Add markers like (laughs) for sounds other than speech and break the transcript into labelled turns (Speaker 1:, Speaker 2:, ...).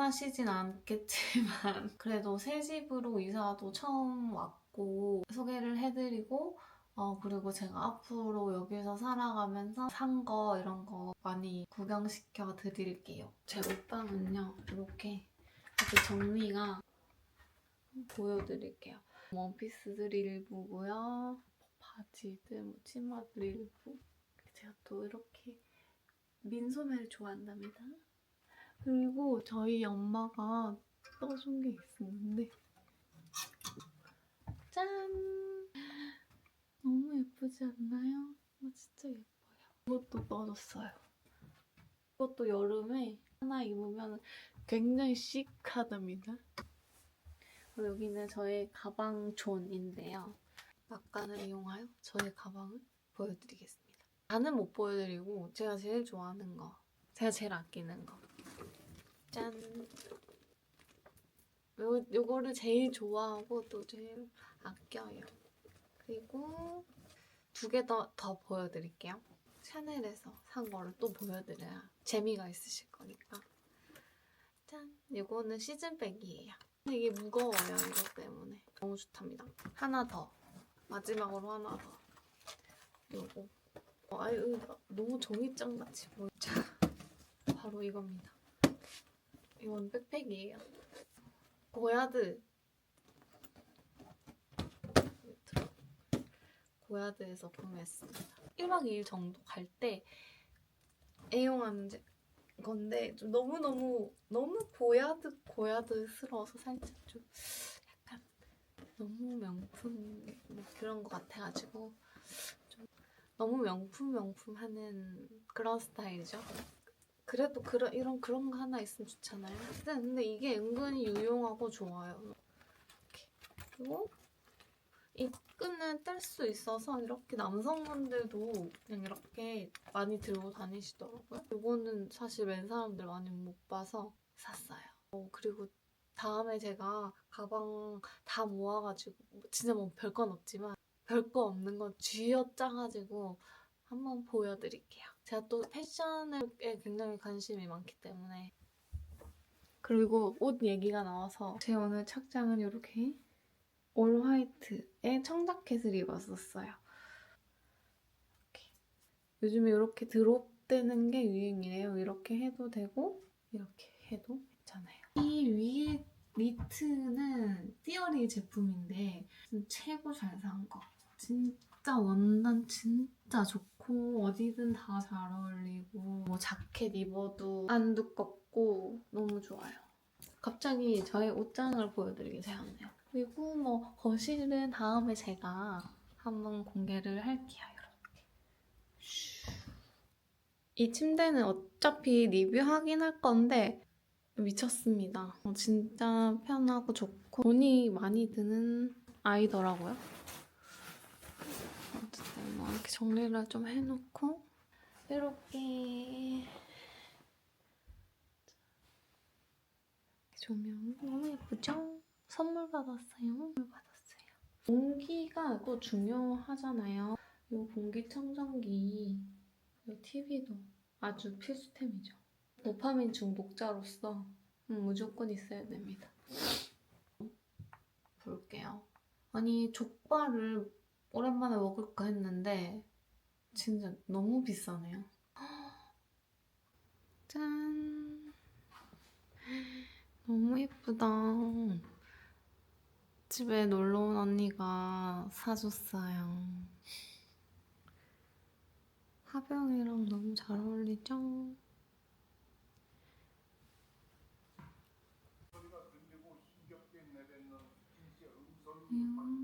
Speaker 1: 궁금하시진 않겠지만 (laughs) 그래도 새 집으로 이사도 처음 왔고 소개를 해드리고 어, 그리고 제가 앞으로 여기서 살아가면서 산 거 이런 거 많이 구경시켜 드릴게요. 제 옷방은요, 이렇게 이렇게 정리가 보여드릴게요. 원피스들 일부고요. 바지들, 뭐 치마들 일부. 제가 또 이렇게 민소매를 좋아한답니다. 그리고 저희 엄마가 떠준 게 있었는데 짠! 너무 예쁘지 않나요? 아, 진짜 예뻐요. 이것도 떠줬어요. 이것도 여름에 하나 입으면 굉장히 시크하답니다. 여기는 저의 가방 존인데요. 막간을 이용하여 저의 가방을 보여드리겠습니다. 다는 못 보여드리고 제가 제일 좋아하는 거, 제가 제일 아끼는 거. 짠! 요, 요거를 제일 좋아하고 또 제일 아껴요. 그리고 두 개 더 더 보여드릴게요. 샤넬에서 산 거를 또 보여드려야 재미가 있으실 거니까. 짠! 이거는 시즌백이에요. 이게 무거워요, 이것 때문에. 너무 좋답니다. 하나 더. 마지막으로 하나 더. 요거. 어, 아유, 너무 종이장 같이 보여. 자, (laughs) 바로 이겁니다. 이건 백팩이에요. 고야드. 고야드에서 구매했습니다. 1박 2일 정도 갈 때 애용하는 제- 건데 좀 너무너무 너무 고야드 고야드스러워서 살짝 좀 약간 너무 명품 뭐 그런 것 같아가지고 좀 너무 명품 명품 하는 그런 스타일이죠. 그래도 그런 이런 그런 거 하나 있으면 좋잖아요. 근데, 이게 은근히 유용하고 좋아요. 이렇게. 그리고 이 끈은 뗄수 있어서 이렇게 남성분들도 그냥 이렇게 많이 들고 다니시더라고요. 이거는 사실 맨 사람들 많이 못 봐서 샀어요. 어, 그리고 다음에 제가 가방 다 모아가지고 진짜 뭐 별건 없지만 별거 없는 건 쥐어 짜가지고 한번 보여드릴게요. 제가 또 패션에 굉장히 관심이 많기 때문에 그리고 옷 얘기가 나와서 제 오늘 착장은 이렇게 올 화이트의 청자켓을 입었었어요. 이렇게. 요즘에 이렇게 드롭되는 게 유행이래요. 이렇게 해도 되고 이렇게 해도 괜찮아요. 이 위에 니트는 띠어리 제품인데 최고 잘 산 거. 진짜 원단 진짜 좋고 어디든 다 잘 어울리고 뭐 자켓 입어도 안 두껍고 너무 좋아요. 갑자기 저의 옷장을 보여드리게 되었네요. 그리고 뭐 거실은 다음에 제가 한번 공개를 할게요. 이렇게. 슈. 이 침대는 어차피 리뷰하긴 할 건데 미쳤습니다. 어, 진짜 편하고 좋고 돈이 많이 드는 아이더라고요. 뭐 이렇게 정리를 좀 해놓고 이렇게 조명 너무 예쁘죠? 선물 받았어요. 선물 받았어요. 공기가 또 중요하잖아요. 이 공기청정기, 이 TV도 아주 필수템이죠. 도파민 중독자로서 음, 무조건 있어야 됩니다. 볼게요. 아니 족발을 오랜만에 먹을까 했는데 진짜 너무 비싸네요. (gasps) 짠! (gasps) 너무 예쁘다. 집에 놀러 온 언니가 사줬어요. 화병이랑 너무 잘 어울리죠? 음.